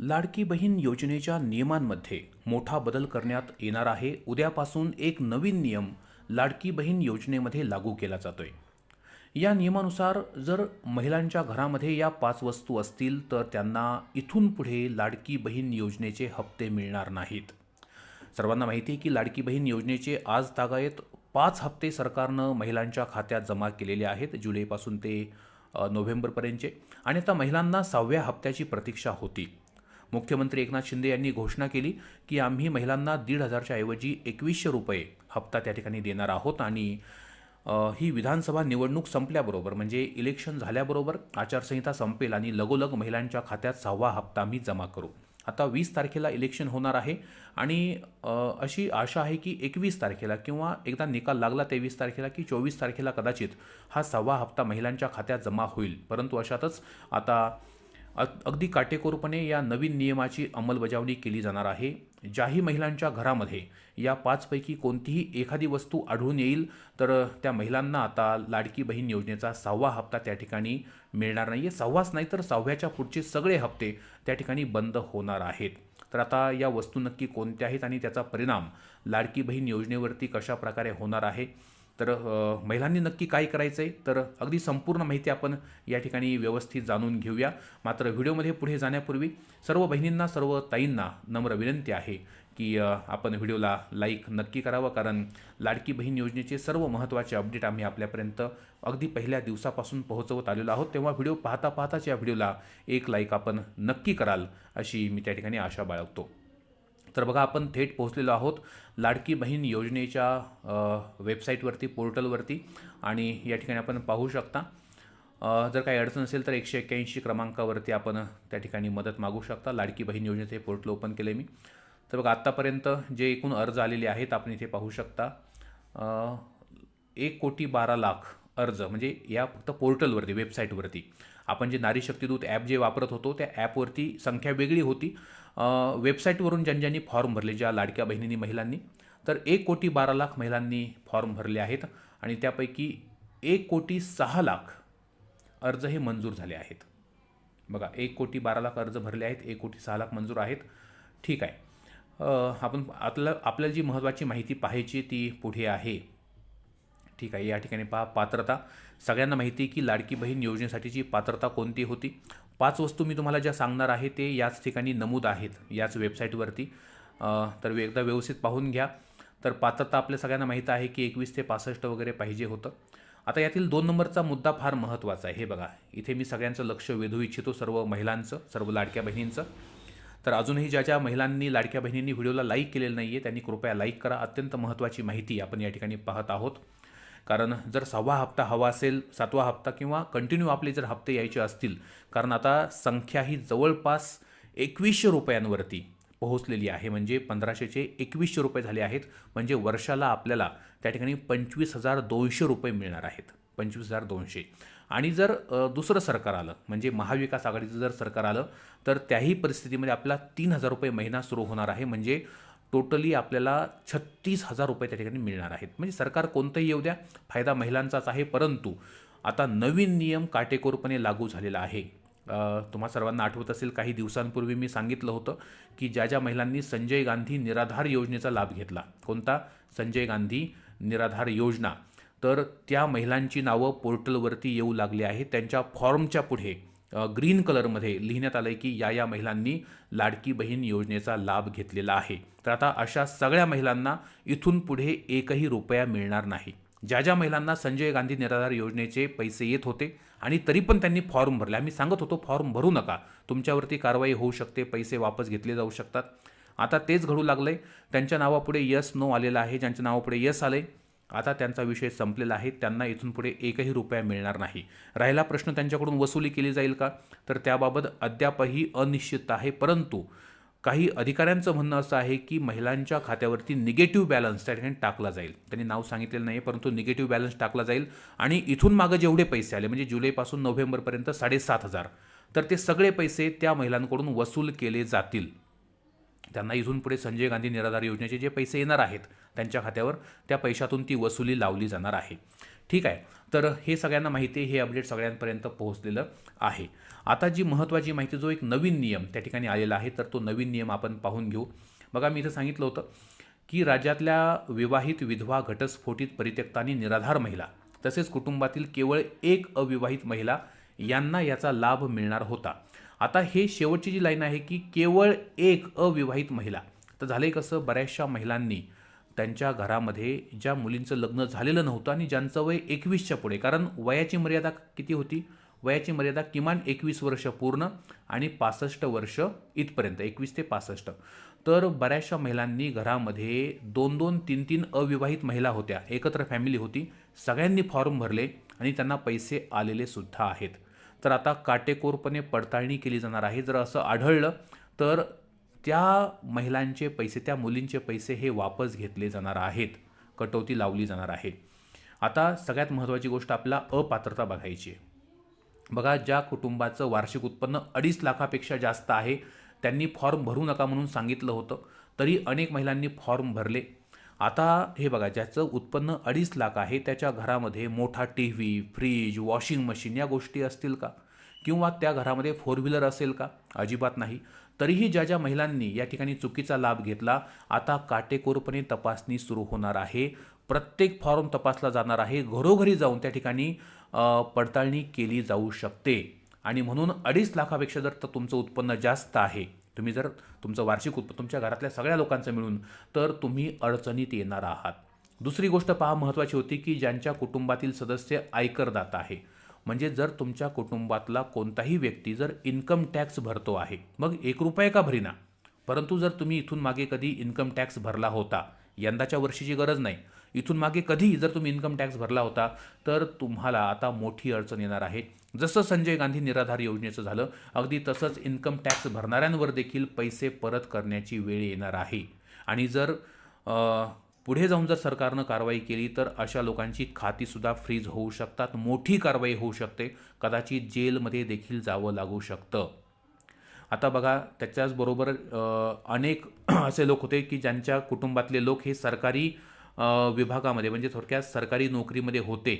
लाडकी बहीण योजनेच्या नियमांमध्ये मोठा बदल करण्यात येणार आहे. उद्यापासून एक नवीन नियम लाडकी बहीण योजनेमध्ये लागू केला जातोय. या नियमानुसार जर महिलांच्या घरामध्ये या पाच वस्तू असतील तर त्यांना इथून पुढे लाडकी बहीण योजनेचे हप्ते मिळणार नाहीत. सर्वांना माहिती आहे की लाडकी बहीण योजनेचे आज तागायत पाच हप्ते सरकारनं महिलांच्या खात्यात जमा केलेले आहेत जुलैपासून ते नोव्हेंबरपर्यंतचे. आणि आता महिलांना सहाव्या हप्त्याची प्रतीक्षा होती. मुख्यमंत्री एकनाथ शिंदे यांनी घोषणा केली की आम्ही महिलांना दीड हजारच्या ऐवजी एकवीसशे रुपये हप्ता त्या ठिकाणी देणार आहोत आणि ही विधानसभा निवडणूक संपल्याबरोबर म्हणजे इलेक्शन झाल्याबरोबर आचारसंहिता संपेल आणि लगोलग महिलांच्या खात्यात सहावा हप्ता आम्ही जमा करू. आता वीस तारखेला इलेक्शन होणार आहे आणि अशी आशा आहे की एकवीस तारखेला किंवा एकदा निकाल लागला तेवीस तारखेला की चोवीस तारखेला कदाचित हा सहावा हप्ता महिलांच्या खात्यात जमा होईल. परंतु अशातच आता अगदी काटेकोरपणे या नवीन नियमाची अंमलबजावणी केली जाणार आहे. ज्याही महिलांच्या घरामध्ये या पाचपैकी कोणतीही एखादी वस्तू आढळून येईल तर त्या महिलांना आता लाडकी बहीण योजनेचा सहावा हप्ता त्या ठिकाणी मिळणार नाही आहे सहावाच नाही तर सहाव्याच्या पुढचे सगळे हप्ते त्या ठिकाणी बंद होणार आहेत. तर आता या वस्तू नक्की कोणत्या आहेत आणि त्याचा परिणाम लाडकी बहीण योजनेवरती कशा प्रकारे होणार आहे? तर महिलांनी नक्की काय करायचं आहे तर अगदी संपूर्ण माहिती आपण या ठिकाणी व्यवस्थित जाणून घेऊया. मात्र व्हिडिओमध्ये पुढे जाण्यापूर्वी सर्व बहिणींना सर्व ताईंना नम्र विनंती आहे की आपण व्हिडिओला लाईक नक्की करावं. कारण लाडकी बहीण योजनेचे सर्व महत्त्वाचे अपडेट आम्ही आपल्यापर्यंत अगदी पहिल्या दिवसापासून पोहोचवत आलेलो आहोत. तेव्हा व्हिडिओ पाहता पाहताच या व्हिडिओला एक लाईक आपण नक्की कराल अशी मी त्या ठिकाणी आशा बाळगतो. तर बघा आपण थेट पोहोचलेलो आहोत लाडकी बहीण योजनेच्या वेबसाईटवरती पोर्टलवरती आणि या ठिकाणी आपण पाहू शकता. जर काही अडचण असेल तर एकशे एक्क्याऐंशी क्रमांकावरती आपण त्या ठिकाणी मदत मागू शकता. लाडकी बहीण योजनेचे पोर्टल ओपन केलं मी. तर बघा आत्तापर्यंत जे एकूण अर्ज आलेले आहेत आपण इथे पाहू शकता. एक कोटी बारा लाख अर्ज म्हणजे या फक्त पोर्टलवरती वेबसाईटवरती आपण जे नारी शक्तिदूत ॲप जे वापरत होतो त्या ॲपवरती संख्या वेगळी होती. वेबसाईटवरून ज्यां ज्यांनी फॉर्म भरले ज्या लाडक्या बहिणींनी महिलांनी तर एक कोटी बारा लाख महिलांनी फॉर्म भरले आहेत आणि त्यापैकी एक कोटी सहा लाख अर्ज हे मंजूर झाले आहेत. बघा एक कोटी बारा लाख अर्ज भरले आहेत एक कोटी सहा लाख मंजूर आहेत. ठीक आहे. आपण आपलं आपल्याला जी महत्त्वाची माहिती पाहायची ती पुढे आहे. ठीक आहे या ठिकाणी पहा पात्रता. सगळ्यांना माहिती आहे की लाडकी बहीण योजनेसाठीची पात्रता कोणती होती? पाच वस्तू मी तुम्हाला ज्या सांगणार आहे ते याच ठिकाणी नमूद आहेत याच वेबसाईटवरती. तर एकदा व्यवस्थित पाहून घ्या. तर पात्रता आपल्या सगळ्यांना माहीत आहे की एकवीस ते पासष्ट वगैरे पाहिजे होतं. आता यातील दोन नंबरचा मुद्दा फार महत्त्वाचा आहे. हे बघा इथे मी सगळ्यांचं लक्ष वेधू इच्छितो सर्व महिलांचं सर्व लाडक्या बहिणींचं. तर अजूनही ज्या ज्या महिलांनी लाडक्या बहिणींनी व्हिडिओला लाईक केलेलं नाही आहे त्यांनी कृपया लाईक करा. अत्यंत महत्त्वाची माहिती आपण या ठिकाणी पाहत आहोत. कारण जर सहावा हप्ता हवा असेल सातवा हप्ता किंवा कंटिन्यू आपले जर हप्ते यायचे असतील कारण आता संख्या ही जवळपास एकवीसशे रुपयांवरती पोहोचलेली आहे. म्हणजे पंधराशेचे एकवीसशे रुपये झाले आहेत. म्हणजे वर्षाला आपल्याला त्या ठिकाणी पंचवीस हजार दोनशे रुपये मिळणार आहेत. पंचवीस हजार दोनशे. आणि जर दुसरं सरकार आलं म्हणजे महाविकास आघाडीचं जर सरकार आलं तर त्याही परिस्थितीमध्ये आपला तीन हजार रुपये महिना सुरू होणार आहे. म्हणजे टोटली आपल्याला छत्तीस हजार रुपये त्या ठिकाणी मिळणार आहेत. म्हणजे सरकार कोणतंही येऊ द्या फायदा महिलांचाच आहे परंतु आता नवीन नियम काटेकोरपणे लागू झालेला आहे. तुम्हा सर्वांना आठवत असेल काही दिवसांपूर्वी मी सांगितलं होतं की ज्या ज्या महिलांनी संजय गांधी निराधार योजनेचा लाभ घेतला. कोणता? संजय गांधी निराधार योजना. तर त्या महिलांची नावं पोर्टलवरती येऊ लागली आहेत. त्यांच्या फॉर्मच्या पुढे ग्रीन कलरमध्ये लिहिण्यात आलं आहे की या या महिलांनी लाडकी बहीण योजनेचा लाभ घेतलेला आहे. तर आता अशा सगळ्या महिलांना इथून पुढे एकही रुपया मिळणार नाही. ज्या ज्या महिलांना संजय गांधी निराधार योजनेचे पैसे येत होते आणि तरी पण त्यांनी फॉर्म भरले. आम्ही सांगत होतो फॉर्म भरू नका. तुमच्यावरती कारवाई होऊ शकते पैसे वापस घेतले जाऊ शकतात. आता तेच घडू लागलं आहे त्यांच्या नावापुढे यस नो आलेलं आहे. ज्यांच्या नावापुढे यस आलंय आता त्यांचा विषय संपलेला आहे त्यांना इथून पुढे एकही रुपया मिळणार नाही. राहिला प्रश्न त्यांच्याकडून वसुली केली जाईल का? तर त्याबाबत अद्यापही अनिश्चित आहे परंतु काही अधिकाऱ्यांचं म्हणणं असं आहे की महिलांच्या खात्यावरती निगेटिव्ह बॅलन्स त्या ठिकाणी टाकला जाईल. त्यांनी नाव सांगितलेलं नाही परंतु निगेटिव्ह बॅलन्स टाकला जाईल. आणि इथून मागं जेवढे पैसे आले म्हणजे जुलैपासून नोव्हेंबरपर्यंत साडेसात हजार. तर ते सगळे पैसे त्या महिलांकडून वसूल केले जातील. त्यांना इथून पुढे संजय गांधी निराधार योजनेचे जे पैसे येणार आहेत त्यांच्या खात्यावर त्या पैशातून ती वसुली लावली जाणार आहे. ठीक आहे? तर हे सगळ्यांना माहिती आहे हे अपडेट सगळ्यांपर्यंत पोहोचलेलं आहे. आता जी महत्त्वाची माहिती जो एक नवीन नियम त्या ठिकाणी आलेला आहे तर तो नवीन नियम आपण पाहून घेऊ. बघा मी इथं सांगितलं होतं की राज्यातल्या विवाहित विधवा घटस्फोटित परित्यक्ता आणि निराधार महिला तसेच कुटुंबातील केवळ एक अविवाहित महिला यांना याचा लाभ मिळणार होता. आता हे शेवटची जी लाईन आहे की केवळ एक अविवाहित महिला. तर झालंय कसं? बऱ्याचशा महिलांनी त्यांच्या घरामध्ये ज्या मुलींचं लग्न झालेलं नव्हतं आणि ज्यांचं वय एकवीसच्या पुढे कारण वयाची मर्यादा किती होती? वयाची मर्यादा किमान एकवीस वर्ष पूर्ण आणि पासष्ट वर्ष इथपर्यंत एकवीस ते पासष्ट. तर बऱ्याचशा महिलांनी घरामध्ये दोन दोन तीन तीन अविवाहित महिला होत्या. एकत्र फॅमिली होती. सगळ्यांनी फॉर्म भरले आणि त्यांना पैसे आलेले सुद्धा आहेत. तर आता काटेकोरपणे पडताळणी केली जाणार आहे. जर असं आढळलं तर त्या महिलांचे पैसे त्या मुलींचे पैसे हे वापस घेतले जाणार आहेत. कटौती लावली जाणार आहे. आता सगळ्यात महत्त्वाची गोष्ट आपला अपात्रता बघायची आहे. बघा ज्या कुटुंबाचं वार्षिक उत्पन्न अडीच लाखापेक्षा जास्त आहे त्यांनी फॉर्म भरू नका म्हणून सांगितलं होतं तरी अनेक महिलांनी फॉर्म भरले. आता हे बघा ज्याचं उत्पन्न अडीच लाख आहे त्याच्या घरामध्ये मोठा T V fridge washing machine या गोष्टी असतील का? किंवा त्या घरामध्ये फोर व्हीलर असेल का? अजिबात नाही. तरीही ज्या ज्या महिलांनी या ठिकाणी चुकीचा लाभ घेतला आता काटेकोरपणे तपासणी सुरू होणार आहे. प्रत्येक फॉर्म तपासला जाणार आहे. घरोघरी जाऊन त्या ठिकाणी पडताळणी केली जाऊ शकते. आणि म्हणून अडीच लाखापेक्षा जर तर तुमचं उत्पन्न जास्त आहे तुम्ही जर तुमचं वार्षिक उत्पन्न तुमच्या घरातल्या सगळ्या लोकांचं मिळून तर तुम्ही अडचणीत येणार आहात. दुसरी गोष्ट पहा महत्त्वाची होती की ज्यांच्या कुटुंबातील सदस्य आयकरदाता आहे. म्हणजे जर तुमच्या कुटुंबातला कोणताही व्यक्ती जर इन्कम टॅक्स भरतो आहे मग एक रुपये का भरीना? परंतु जर तुम्ही इथून मागे कधी इन्कम टॅक्स भरला होता यंदाच्या वर्षीची गरज नाही. इथून मागे कधी जर तुम्ही इन्कम टॅक्स भरला होता तर तुम्हाला आता मोठी अडचण येणार आहे. जसं संजय गांधी निराधार योजनेचं झालं अगदी तसंच इन्कम टॅक्स भरणाऱ्यांवर देखील पैसे परत करण्याची वेळ येणार आहे. आणि जर पुढे जाऊन जर सरकारनं कारवाई केली तर अशा लोकांची खातीसुद्धा फ्रीज होऊ शकतात. मोठी कारवाई होऊ शकते. कदाचित जेलमध्ये देखील जावं लागू शकतं. आता बघा त्याच्याचबरोबर अनेक असे लोक होते की ज्यांच्या कुटुंबातले लोक हे सरकारी विभागामध्ये म्हणजे थोडक्यात सरकारी नोकरीमध्ये होते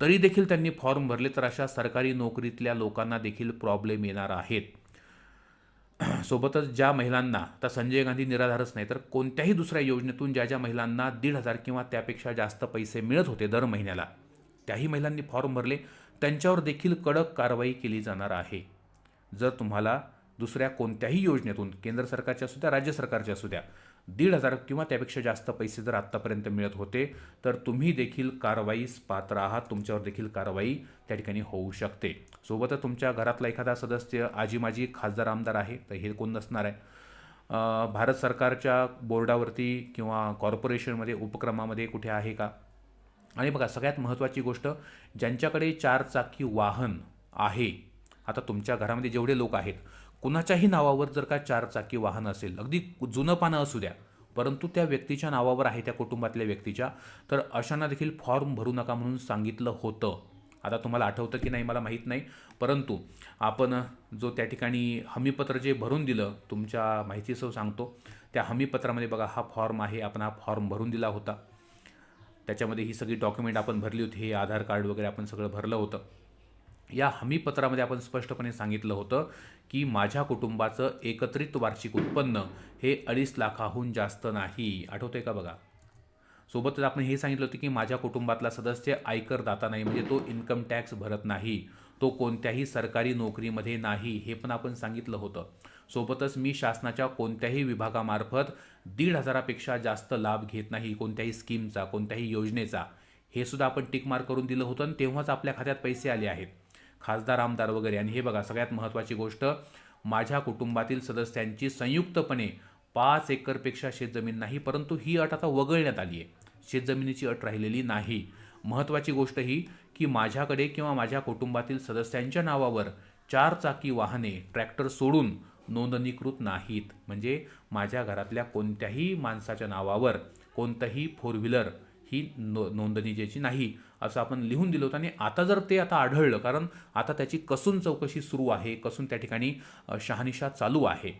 तरी देखील त्यांनी फॉर्म भरले तर अशा सरकारी नोकरीतल्या लोकांना देखील प्रॉब्लेम येणार आहेत. सोबतच ज्या महिलांना आता संजय गांधी निराधारच नाही तर कोणत्याही दुसऱ्या योजनेतून ज्या ज्या महिलांना दीड हजार किंवा त्यापेक्षा जास्त पैसे मिळत होते दर महिन्याला त्याही महिलांनी फॉर्म भरले त्यांच्यावर देखील कडक कारवाई केली जाणार आहे. जर तुम्हाला दुसऱ्या कोणत्याही योजनेतून केंद्र सरकारच्या असू द्या राज्य सरकारच्या असू द्या दीड हजार किंवा त्यापेक्षा जास्त पैसे जर आत्तापर्यंत मिळत होते तर तुम्ही देखील कारवाईस पात्र आहात. तुमच्यावर देखील कारवाई त्या ठिकाणी होऊ शकते. सोबतच तुमच्या घरातला एखादा सदस्य आजी माजी खासदार आमदार आहे तर हे कोण नसणार आहे? भारत सरकारच्या बोर्डावरती किंवा कॉर्पोरेशनमध्ये उपक्रमामध्ये कुठे आहे का? आणि बघा सगळ्यात महत्त्वाची गोष्ट ज्यांच्याकडे चार चाकी वाहन आहे आता तुमच्या घरामध्ये जेवढे लोक आहेत कुणाच्याही नावावर जर का चार चाकी वाहन असेल अगदी जुनं पानं असू द्या परंतु त्या व्यक्तीच्या नावावर आहे त्या कुटुंबातल्या व्यक्तीच्या तर अशांना देखील फॉर्म भरू नका म्हणून सांगितलं होतं. आता तुम्हाला आठवतं की नाही मला माहीत नाही परंतु आपण जो त्या ठिकाणी हमीपत्र जे भरून दिलं तुमच्या माहितीसह सांगतो त्या हमीपत्रामध्ये बघा हा फॉर्म आहे आपण हा फॉर्म भरून दिला होता. त्याच्यामध्ये ही सगळी डॉक्युमेंट आपण भरली होती हे आधार कार्ड वगैरे आपण सगळं भरलं होतं. या हमीपत्रामध्ये आपण स्पष्टपणे सांगितलं होतं की माझ्या कुटुंबाचं एकत्रित वार्षिक उत्पन्न हे अडीच लाखाहून जास्त नाही. आठवतंय का बघा? सोबतच आपण हे सांगितलं होतं की माझ्या कुटुंबातला सदस्य आयकर दाता नाही म्हणजे तो इन्कम टॅक्स भरत नाही तो कोणत्याही सरकारी नोकरीमध्ये नाही हे पण आपण सांगितलं होतं. सोबतच मी शासनाच्या कोणत्याही विभागामार्फत दीड हजारापेक्षा जास्त लाभ घेत नाही कोणत्याही स्कीमचा कोणत्याही योजनेचा. हे सुद्धा आपण टिक मार्क करून दिलं होतं आणि तेव्हाच आपल्या खात्यात पैसे आले आहेत. खासदार आमदार वगैरे. आणि हे बघा सगळ्यात महत्त्वाची गोष्ट माझ्या कुटुंबातील सदस्यांची संयुक्तपणे पाच एकरपेक्षा शेतजमीन नाही परंतु ही अट आता वगळण्यात आली आहे. शेतजमिनीची अट राहिलेली नाही. महत्त्वाची गोष्ट ही की माझ्याकडे किंवा माझ्या कुटुंबातील सदस्यांच्या नावावर चार चाकी वाहने ट्रॅक्टर सोडून नोंदणीकृत नाहीत. म्हणजे माझ्या घरातल्या कोणत्याही माणसाच्या नावावर कोणतंही फोर व्हीलर ही नो नोंदणी ज्याची नाही. असं आपण लिहून दिलं होतं. आणि आता जर ते आता आढळलं कारण आता त्याची कसून चौकशी सुरू आहे कसून त्या ठिकाणी शहानिशा चालू आहे.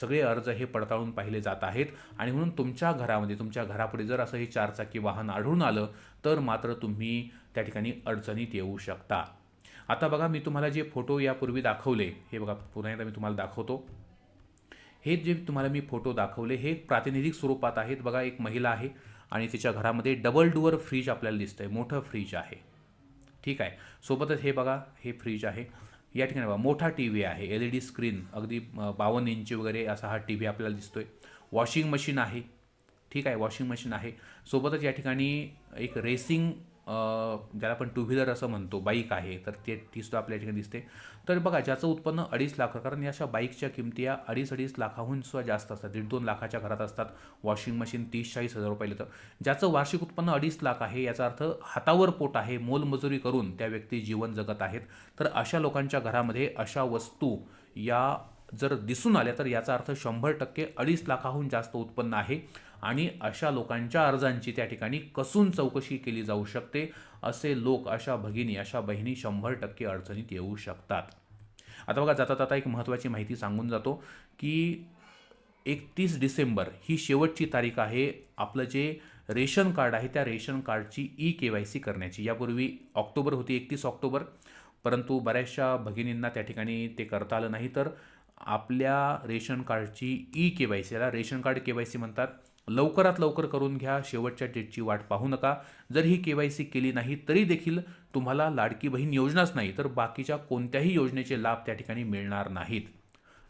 सगळे अर्ज हे पडताळून पाहिले जात आहेत. आणि म्हणून तुमच्या घरामध्ये तुमच्या घरापुढे जर असं हे चारचाकी वाहन आढळून आलं तर मात्र तुम्ही त्या ठिकाणी अडचणीत येऊ शकता. आता बघा मी तुम्हाला जे फोटो यापूर्वी दाखवले हे बघा पुन्हा एकदा मी तुम्हाला दाखवतो. हे जे तुम्हाला मी फोटो दाखवले हे प्रातिनिधिक स्वरूपात आहेत. बघा एक महिला आहे. आणि तिच्या घरामध्ये डबल डुअर फ्रीज आपल्याला दिसतं आहे मोठं फ्रीज आहे. ठीक आहे? सोबतच हे बघा हे फ्रीज आहे. या ठिकाणी बघा मोठा टी व्ही आहे. एल ई डी स्क्रीन अगदी बावन्न इंची वगैरे असा हा टी व्ही आपल्याला दिसतोय. वॉशिंग मशीन आहे. ठीक आहे? वॉशिंग मशीन आहे. सोबतच या ठिकाणी एक रेसिंग ज्याला आपण टू व्हीलर असं म्हणतो बाईक आहे तर ते तीसुद्धा आपल्या ठिकाणी दिसते. तर बघा ज्याचं उत्पन्न अडीच लाख कारण या अशा बाईकच्या किमती या अडीच अडीच लाखाहून सुद्धा जास्त असतात. दीड दोन लाखाच्या घरात असतात. वॉशिंग मशीन तीस चाळीस हजार रुपये तर ज्याचं वार्षिक उत्पन्न अडीच लाख आहे याचा अर्थ हातावर पोट आहे मोलमजुरी करून त्या व्यक्ती जीवन जगत आहेत. तर अशा लोकांच्या घरामध्ये अशा वस्तू या जर दिसून आल्या तर याचा अर्थ शंभर टक्के अडीच लाखाहून जास्त उत्पन्न आहे. आणि अशा लोकांच्या अर्जांची त्या ठिकाणी कसून चौकशी केली जाऊ शकते असे लोक अशा भगिनी अशा बहिणी शंभर टक्के अडचणीत येऊ शकतात. आता बघा जाता जाता एक महत्त्वाची माहिती सांगून जातो की एकतीस डिसेंबर ही शेवटची तारीख आहे. आपलं जे रेशन कार्ड आहे त्या रेशन कार्डची ई के वाय सी करण्याची. यापूर्वी ऑक्टोबर होती एकतीस ऑक्टोबर. परंतु बऱ्याचशा भगिनींना त्या ठिकाणी ते करता आलं नाही. तर आपल्या रेशन कार्डची ई के वाय सी याला ration card K Y C म्हणतात. लवकरात लवकर करून घ्या शेवटच्या डेटची वाट पाहू नका. जर ही के वाय सी केली नाही तरी देखील तुम्हाला लाडकी बहीण योजनाच नाही तर बाकीच्या कोणत्याही योजनेचे लाभ त्या ठिकाणी मिळणार नाहीत.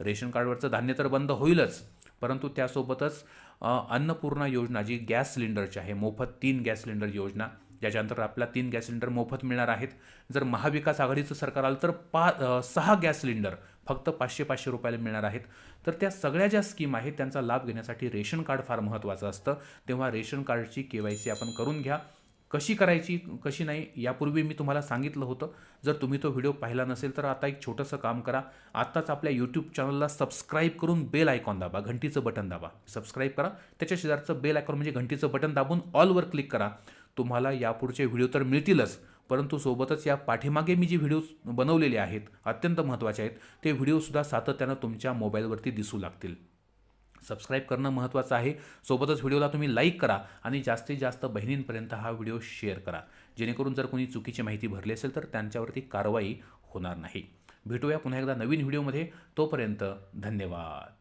रेशन कार्डवरचं धान्य तर बंद होईलच परंतु त्यासोबतच अन्नपूर्णा योजना जी गॅस सिलेंडरची आहे मोफत तीन गॅस सिलेंडर योजना ज्याच्यानंतर आपल्याला तीन गॅस सिलेंडर मोफत मिळणार आहेत. जर महाविकास आघाडीचं सरकार आलं तर पा सहा गॅस सिलेंडर फक्त पाचशे पाचशे रुपयाला मिळणार आहेत. तर त्या सगळ्या ज्या स्कीम आहेत त्यांचा लाभ घेण्यासाठी रेशन कार्ड फार महत्त्वाचं असतं. तेव्हा रेशन कार्डची के वाय सी आपण करून घ्या. कशी करायची कशी नाही यापूर्वी मी तुम्हाला सांगितलं होतं. जर तुम्ही तो व्हिडिओ पाहिला नसेल तर आता एक छोटंसं काम करा. आत्ताच आपल्या यूट्यूब चॅनलला सबस्क्राईब करून बेल आयकॉन दाबा घंटीचं बटन दाबा. सबस्क्राईब करा. त्याच्या शेजारचं बेल आयकॉन म्हणजे घंटीचं बटन दाबून ऑलवर क्लिक करा. तुम्हाला यापुढचे व्हिडिओ तर मिळतीलच. परंतु सोबतच या पाठीमागे मी जी व्हिडिओ बनवलेले आहेत अत्यंत महत्त्वाचे आहेत ते व्हिडिओसुद्धा सातत्यानं तुमच्या मोबाईलवरती दिसू लागतील. सबस्क्राईब करणं महत्त्वाचं आहे. सोबतच व्हिडिओला तुम्ही लाईक करा आणि जास्तीत जास्त बहिणींपर्यंत हा व्हिडिओ शेअर करा. जेणेकरून जर कोणी चुकीची माहिती भरली असेल तर त्यांच्यावरती कारवाई होणार नाही. भेटूया पुन्हा एकदा नवीन व्हिडिओमध्ये. तोपर्यंत धन्यवाद.